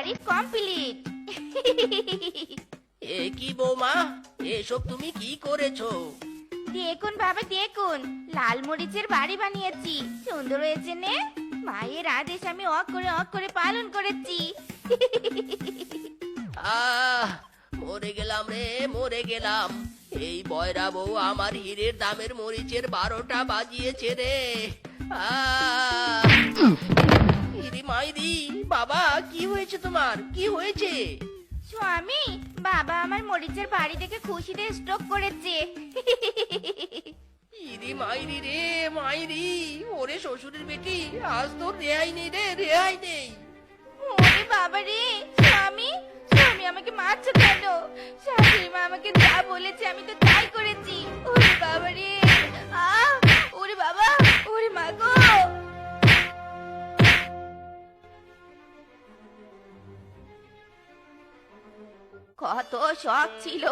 বাড়ি কমপ্লিট এ কি বৌমা এসব তুমি কি করেছ? দেখুন বাবা দেখুন। লাল মরিচের বাড়ি বানিয়েছি। সুন্দর হয়েছে নে? মায়ের আদেশ আমি অক করে অক করে পালন করেছি। আহ মরে গেলাম রে মরে গেলাম। এই বয়রা বউ আমার হীরের দামের মরিচের বারোটা বাজিয়েছে রে। আহ! ইরি মাইরি বাবা কি হয়েছে তোমার? কি হয়েছে? স্বামী বাবা আমার মরিচের বাড়ি দেখে খুশিতে স্ট্রোক করেছে। ইরি মাইরি রে মাইরি ওরে শ্বশুরের বেটি আজ তোর রেহাই নেই রে রেহাই নেই। ওরে বাবা রে স্বামী স্বামী আমাকে মারছো কেন? শাশুড়ি মা আমাকে যা বলেছে আমি তো তাই করেছি। ওরে বাবা রে আহ ওরে বাবা ওরে মা গো। কত শখ ছিল।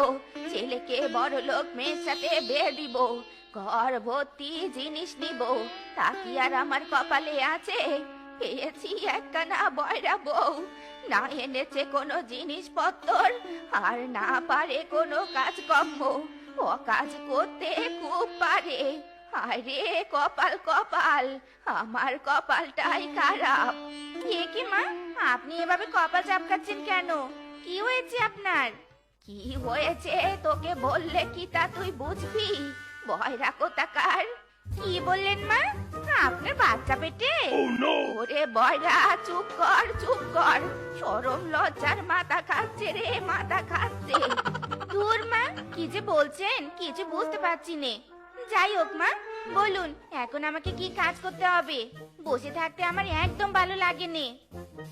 ছেলেকে বড় লোক মেয়ের সাথে বিয়ে দিব ঘর ভর্তি জিনিস নিব। তা কি আর আমার কপালে আছে? পেয়েছি একখানা বয়রা বউ। না এনেছে কোনো জিনিসপত্র আর না পারে কোনো কাজ কাজকর্ম। ও কাজ করতে খুব পারে। আরে, কপাল কপাল, আমার কপালটাই খারাপ। এ কি মা, আপনি এভাবে কপাল চাপকাচ্ছেন কেন? কি হয়েছে আপনার? কি হয়েছে? তোকে বললে কি তা তুই বুঝবি? বয়রা কোথাকার কি বললেন মা? আপনার বাচ্চা পেটে? ওরে বয়রা চুপ কর চুপ কর। সরম লজ্জার মাথা খাচ্ছে রে মাথা খাচ্ছে। দূর মা কি যে বলছেন কিছু বুঝতে পারছি নে। যাই হোক মা বলুন, এখন আমাকে কি কাজ করতে হবে? বসে থাকতে আমার একদম ভালো লাগেনি।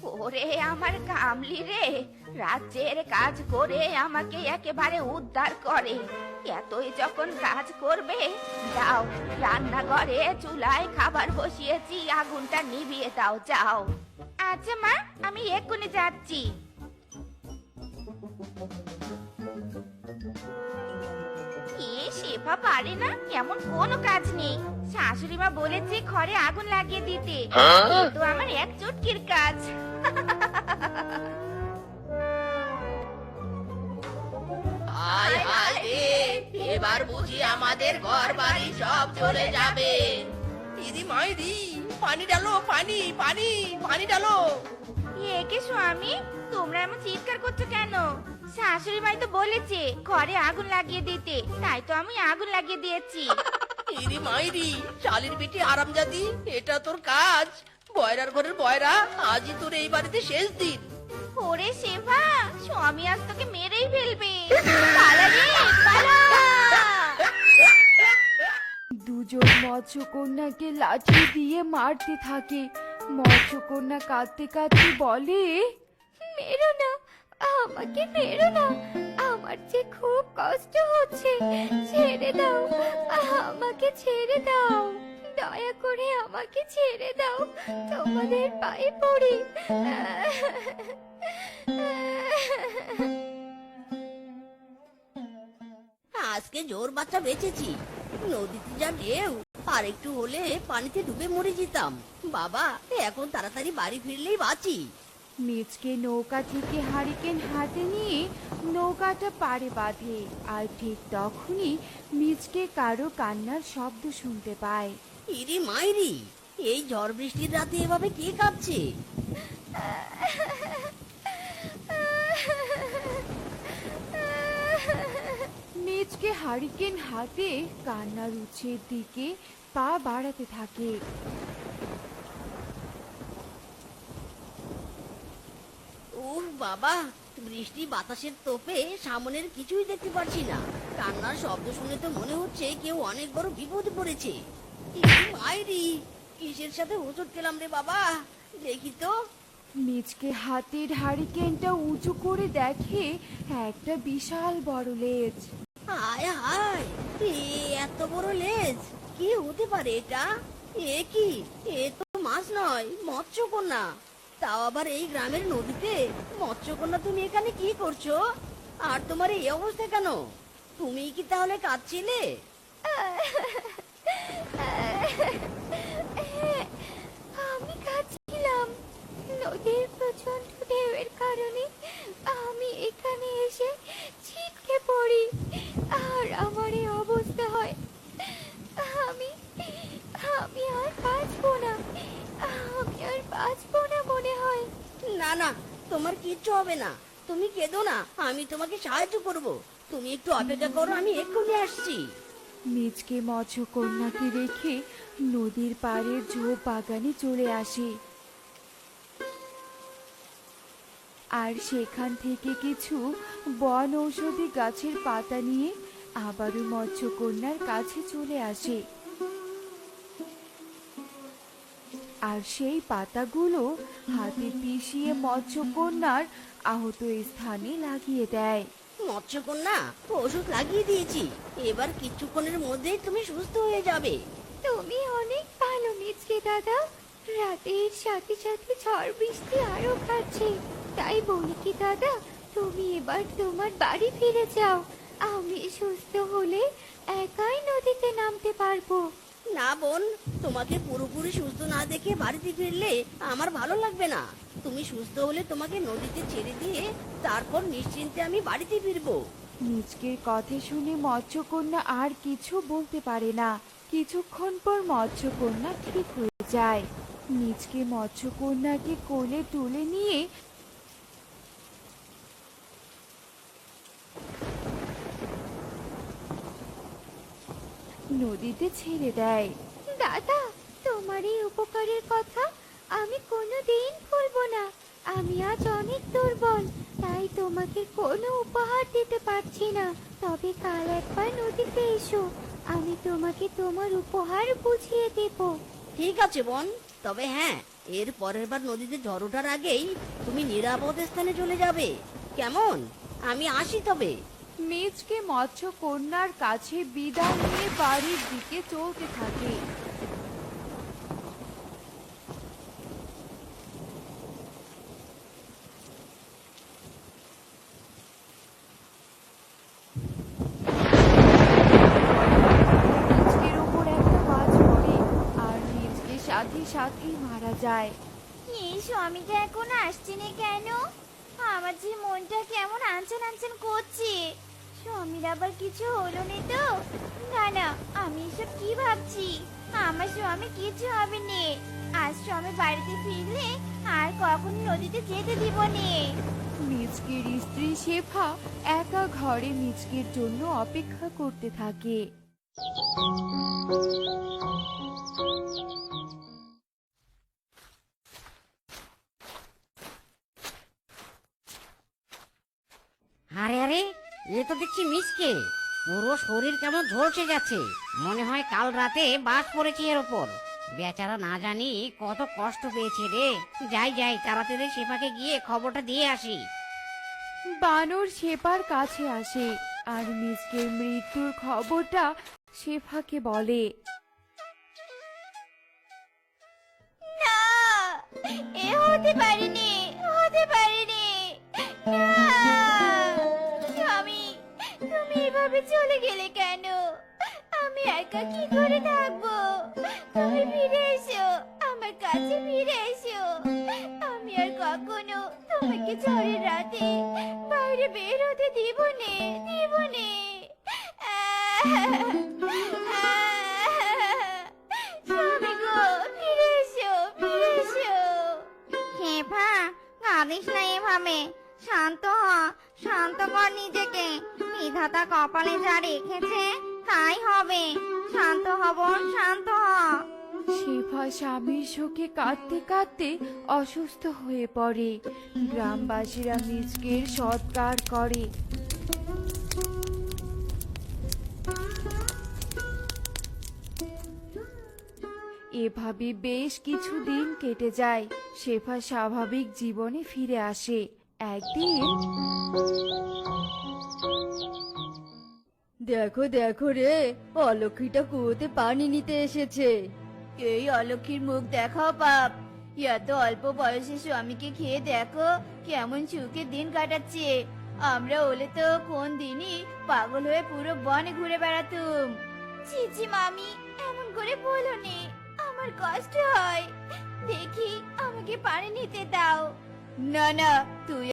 ওরে, আমার কামলি রে, রাজ্যের কাজ করে আমাকে একেবারে উদ্ধার করে। এতই যখন কাজ করবে, যাও, রান্নাঘরে চুলায় খাবার বসিয়েছি, আগুনটা নিভিয়ে দাও, যাও। আচ্ছা মা, আমি এক্ষুনি যাচ্ছি। শেফা পারে না। এমন কোনো কাজ নেই। শাশুড়ি মা বলেছে ঘরে আগুন লাগিয়ে দিতে। তো আমার এক চটকির কাজ। হায় হায় রে এবার বুঝি আমাদের ঘর বাড়ি সব চলে যাবে। দিদি মাইরি পানি ডালো পানি পানি পানি ডালো একে স্বামী তোমরা এমন চিৎকার করছ কেন? শাশুড়ি মাই তো বলেছে ঘরে আগুন লাগিয়ে দিতে। তাই তো আমি আগুন লাগিয়ে দিয়েছি। ইরি মাইরি শালির আরামজাদি এটা তোর কাজ। বয়রার ঘরের বয়রা আজই তোর এই বাড়িতে শেষ দিন। ওরে শেফা স্বামী আজ তোকে মেরেই ফেলবে। পালা রে পালা। দুজন মৎস্যকন্যাকে লাঠি দিয়ে মারতে থাকে। মৎস্যকন্যা কাঁদতে কাঁদতে বলে মেরো না আমাকে মেরো না। আমার যে খুব কষ্ট হচ্ছে, ছেড়ে দাও। আমাকে ছেড়ে দাও। দয়া করে আমাকে ছেড়ে দাও। তোমাদের পায়ে পড়ি। আজকে জোর বাচ্চা বেঁচেছি। নদীতে যা ঢেউ, আর একটু হলে পানিতে ডুবে মরে যেতাম। বাবা, এখন তাড়াতাড়ি বাড়ি ফিরলেই বাঁচি। মিচকে নৌকা থেকে হারিকেন হাতে নিয়ে নৌকাটা পাড়ে বাঁধে। আর ঠিক তখনই মিচকে কারও কান্নার শব্দ শুনতে পায়। ইরি মাইরি এই ঝড় বৃষ্টির রাতে এভাবে কে কাঁপছে মিচকে হারিকেন হাতে কান্নার উৎসের দিকে পা বাড়াতে থাকে। বাবা বৃষ্টি বাতাসের তোপে সামনের কিছুই দেখতে পারছি না। কান্নার শব্দ শুনে তো মনে হচ্ছে কেউ অনেক বড় বিপদে পড়েছে। ইরি মাইরি কিসের সাথে হোঁচট খেলাম রে বাবা? দেখি তো। মিচকে হাতের হারিকেনটা উঁচু করে দেখে একটা বিশাল বড় লেজ। হায় হায় এ এত বড় লেজ কি হতে পারে এটা? এ কি? এ তো মাছ নয় মৎস্যকন্যা। তাও আবার এই গ্রামের নদীতে? মৎস্যকন্যা তুমি এখানে কি করছ? আর তোমার এই অবস্থা কেন? তুমি কি তাহলে কাঁদছিলে? আমি কাঁদছিলাম। নদীর প্রচণ্ড হবে না। তুমি কেঁদো না, আমি তোমাকে সাহায্য করব। তুমি একটু অপেক্ষা করো, আমি এক্ষুনি আসছি। মৎস্য কন্যাকে রেখে নদীর পাড়ের ঝোপ বাগানে চলে আসে। আর সেখান থেকে কিছু বন ঔষধি গাছের পাতা নিয়ে আবারও মৎস্যকন্যার কাছে চলে আসে। আর সেই পাতাগুলো হাতে পিষিয়ে মৎস্যকন্যার আহত স্থানে লাগিয়ে দেয়। মৎস্যকন্যা ওষুধ লাগিয়ে দিয়েছি। এবার কিছুক্ষণের মধ্যেই তুমি সুস্থ হয়ে যাবে। তুমি অনেক ভালো মিচকে দাদা। রাতের সাথে সাথে ঝড় বৃষ্টি আরও বাড়ছে। তাই বলি কি দাদা তুমি এবার তোমার বাড়ি ফিরে যাও। আমি সুস্থ হলে একাই নদীতে নামতে পারব। না বোন, তোমাকে পুরোপুরি সুস্থ না দেখে বাড়িতে ফিরলে আমার ভালো লাগবে না। তুমি সুস্থ হলে তোমাকে নদীতে ছেড়ে দিয়ে তারপর নিশ্চিন্তে আমি বাড়িতে ফিরবো। মিচকের কথা শুনে মৎস্যকন্যা আর কিছু বলতে পারে না। কিছুক্ষণ পর মৎস্যকন্যা ঠিক হয়ে যায়। মিচকে মৎস্যকন্যাকে কোলে তুলে নিয়ে নদীতে ছেড়ে দেয়। দাদা তোমার এই উপকারের কথা আমি কোনো কোনোদিন ভুলবো না। আমি আজ অনেক দুর্বল তাই তোমাকে কোনো উপহার দিতে পারছি না। তবে কাল একবার নদীতে এসো আমি তোমাকে তোমার উপহার বুঝিয়ে দেব। ঠিক আছে বোন তবে হ্যাঁ এর পরের বার নদীতে ঝড় ওঠার আগেই তুমি নিরাপদ স্থানে চলে যাবে। কেমন? আমি আসি তবে। মেজকে মৎস্য কন্যার কাছে বিদায় নিয়ে বাড়ির দিকে চলতে থাকে। সাথে সাথেই মারা যায়। এই স্বামীটা এখন আসছে না কেন? যে মনটা কেমন আনচান আনচান করছে। স্বামীর আবার কিছু হলো না তো? না না, আমি এসব কি ভাবছি? আমার স্বামী কিছু হবে না। আজ স্বামী বাড়িতে ফিরলে আর কখন নদীতে যেতে দিব নে। মিচকের স্ত্রী শেফা একা ঘরে মিচকের জন্য অপেক্ষা করতে থাকে। আরে আরে এ তো দেখছি মিসকে। পুরো শরীর কেমন ঝলসে যাচ্ছে। মনে হয় কাল রাতে বাস পড়েছে এর ওপর। বেচারা না জানি কত কষ্ট পেয়েছে রে। যাই যাই তাড়াতাড়ি শেফাকে গিয়ে খবরটা দিয়ে আসি। বানর শেফার কাছে আসে আর মিসকের মৃত্যুর খবরটা শেফাকে বলে। না এ হতে পারেনি। এভাবে চলে গেলে কেন? আমি একা কি করে থাকব? তুমি ফিরে এসো, আমার কাছে ফিরে এসো। আমি আর কখনো তোমাকে ঝড়ের রাতে বাইরে বের হতে দিব নে দিব নে। শান্ত হ, শান্ত কর নিজেকে। বিধাতা কপালে যা রেখেছে, তাই হবে। শান্ত হব, শান্ত হ। শেফা স্বামীর শোকে কাঁদতে কাঁদতে অসুস্থ হয়ে পড়ে। গ্রামবাসীরা মিসকের সৎকার করে। এভাবে বেশ কিছু দিন কেটে যায়। শেফা স্বাভাবিক জীবনে ফিরে আসে। একদিন দেখো দেখো রে, অলক্ষীটা কুয়োতে পানি নিতে এসেছে। এই অলক্ষীর মুখ দেখাও পাপ এত অল্প বয়সে স্বামীকে খেয়ে দেখো, কেমন সুখে দিন কাটাচ্ছে। আমরা হলে তো কোন দিনই পাগল হয়ে পুরো বনে ঘুরে বেড়াতুম। চিচি মামি, এমন করে বলো নি, আমার কষ্ট হয়। দেখি, আমাকে পানি নিতে দাও। না না, তুই